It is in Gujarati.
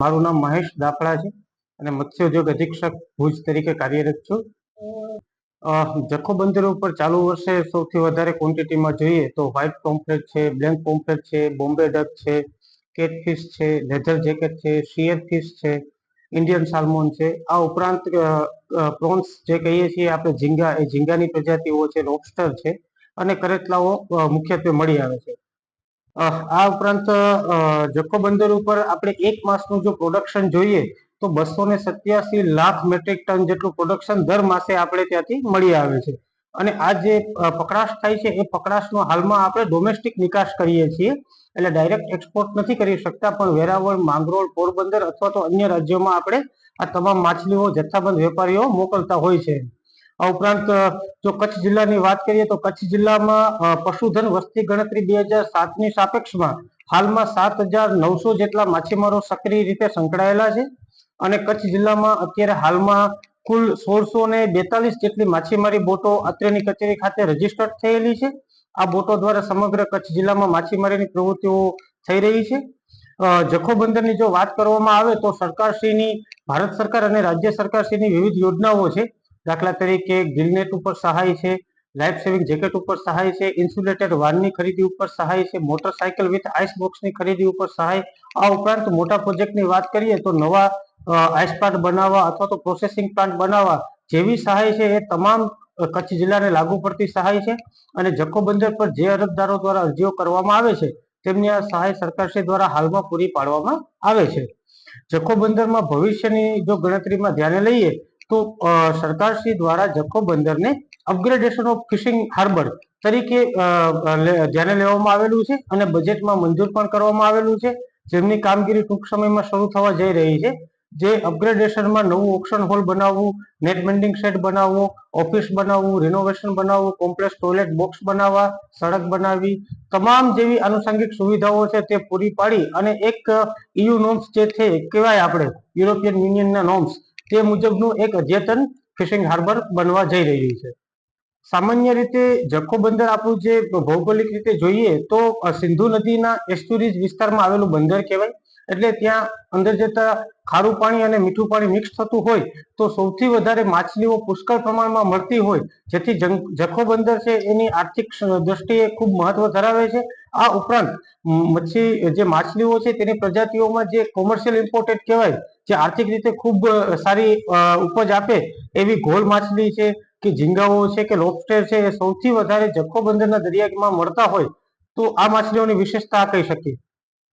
મારું નામ મહેશ દાફડા છે અને મત્સ્યોદ્યોગ અધિક્ષક ભુજ તરીકે કાર્યરત છું. જખો બંદર ઉપર ચાલુ વર્ષે સૌથી વધારે ક્વોન્ટિટીમાં જોઈએ તો વ્હાઇટ પોમ્ફ્રેટ છે બ્લેન્ક પોમ્ફ્રેટ છે, બોમ્બે ડક છે કેટફિશ છે લેધર જેકેટ છે શિયર ફિશ છે ઇન્ડિયન સાલ્મોન છે. આ ઉપરાંત પ્રોન્સ જે કહીએ છીએ આપણે ઝીંગા, એ ઝીંગાની પ્રજાતિઓ છે લોબસ્ટર છે અને કરેટલાઓ મુખ્યત્વે મળી આવે છે. આ ઉપરાંત જખો બંદર ઉપર આપણે એક માસનું જો પ્રોડક્શન જોઈએ, તો બસો ને સત્યાસી લાખ મેટ્રિક ટન જેટલું પ્રોડક્શન દર માસે આપણે ત્યાંથી મળી આવે છે. અને આ જે પકડાશ થાય છે, એ પકડાશનો હાલમાં આપણે ડોમેસ્ટિક નિકાસ કરીએ છીએ, એટલે ડાયરેક્ટ એક્સપોર્ટ નથી કરી શકતા, પણ વેરાવળ, માંગરોળ, પોરબંદર અથવા તો અન્ય રાજ્યોમાં આપણે આ તમામ માછલીઓ, જથ્થાબંધ વેપારીઓ મોકલતા હોય છે. આ ઉપરાંત જો કચ્છ જિલ્લાની વાત કરીએ તો કચ્છ જિલ્લામાં પશુધન વસ્તી ગણતરી બે હજાર સાતની સાપેક્ષમાં હાલમાં સાત હજાર નવસો જેટલા માછીમારો સક્રિય રીતે સંકળાયેલા છે અને કચ્છ જિલ્લામાં અત્યારે હાલમાં કુલ સોળસો ને બેતાલીસ જેટલી માછીમારી બોટો અત્રેની કચેરી ખાતે રજીસ્ટર્ડ થયેલી છે. આ બોટો દ્વારા સમગ્ર કચ્છ જિલ્લામાં માછીમારીની પ્રવૃત્તિઓ થઈ રહી છે. અ, જખો બંદરની જો વાત કરવામાં આવે તો સરકારશ્રીની ભારત સરકાર અને રાજ્ય સરકારશ્રીની વિવિધ યોજનાઓ છે. દાખલા તરીકે ગ્રીલનેટ ઉપર સહાય છે લાઈફ સેવિંગ જેકેટ ઉપર સહાય છે ઇન્સ્યુલેટેડ વાનની ખરીદી ઉપર સહાય છે મોટરસાયકલ વિથ આઈસ બોક્સની ખરીદી ઉપર સહાય. આ ઉપરાંત મોટા પ્રોજેક્ટની વાત કરીએ તો નવા આઈસ પ્લાન્ટ બનાવવા અથવા તો પ્રોસેસિંગ પ્લાન્ટ બનાવવા જેવી સહાય છે એ તમામ કચ્છ જિલ્લાને લાગુ પડતી સહાય છે. અને જખો બંદર પર જે અરજદારો દ્વારા અરજીઓ કરવામાં આવે છે, તેમની આ સહાય સરકારશ્રી દ્વારા હાલમાં પૂરી પાડવામાં આવે છે. જખો બંદરમાં ભવિષ્યની જો ગણતરીમાં ધ્યાને લઈએ તો સરકારશ્રી દ્વારા જખો બંદરને અપગ્રેડેશન ઓફ ફિશિંગ હાર્બર તરીકે ધ્યાને લેવામાં આવેલું છે અને બજેટમાં મંજૂર પણ કરવામાં આવેલું છે. જેમની કામગીરી ટૂંક સમયમાં શરૂ થવા જઈ રહી છે. જે અપગ્રેડેશનમાં નવું ઓક્શન હોલ બનાવવું નેટ બેન્ડિંગ શેડ બનાવવું ઓફિસ બનાવવું રિનોવેશન બનાવવું કોમ્પ્લેક્સ ટોયલેટ બોક્સ બનાવવા, સડક બનાવવી, તમામ જેવી આનુષંગિક સુવિધાઓ છે તે પૂરી પાડી અને એક ઇયુ નોમ્સ જે છે કહેવાય આપણે યુરોપિયન યુનિયનના નોમ્સ તે મુજબનું એક અદ્યતન ફિશિંગ હાર્બર બનવા જઈ રહ્યું છે. સામાન્ય રીતે જખો બંદર આપણું જે ભૌગોલિક રીતે જોઈએ તો સિંધુ નદીના એસ્ટુરીજ વિસ્તારમાં આવેલું બંદર કહેવાય. એટલે ત્યાં અંદર જતા ખારું પાણી અને મીઠું પાણી મિક્સ થતું હોય તો સૌથી વધારે માછલીઓ પુષ્કળ પ્રમાણમાં મળતી હોય. જેથી જખો બંદર છે એની આર્થિક દ્રષ્ટિએ ખૂબ મહત્વ ધરાવે છે. આ ઉપરાંત મચ્છી, જે માછલીઓ છે તેની પ્રજાતિઓમાં જે કોમર્શિયલ ઇમ્પોર્ટેડ કહેવાય, જે આર્થિક રીતે ખૂબ સારી ઉપજ આપે એવી ઘોલ માછલી છે કે ઝીંગાઓ છે કે લોબસ્ટર છે એ સૌથી વધારે જખો બંદરના દરિયામાં મળતા હોય, તો આ માછલીઓની વિશેષતા કહી શકીએ.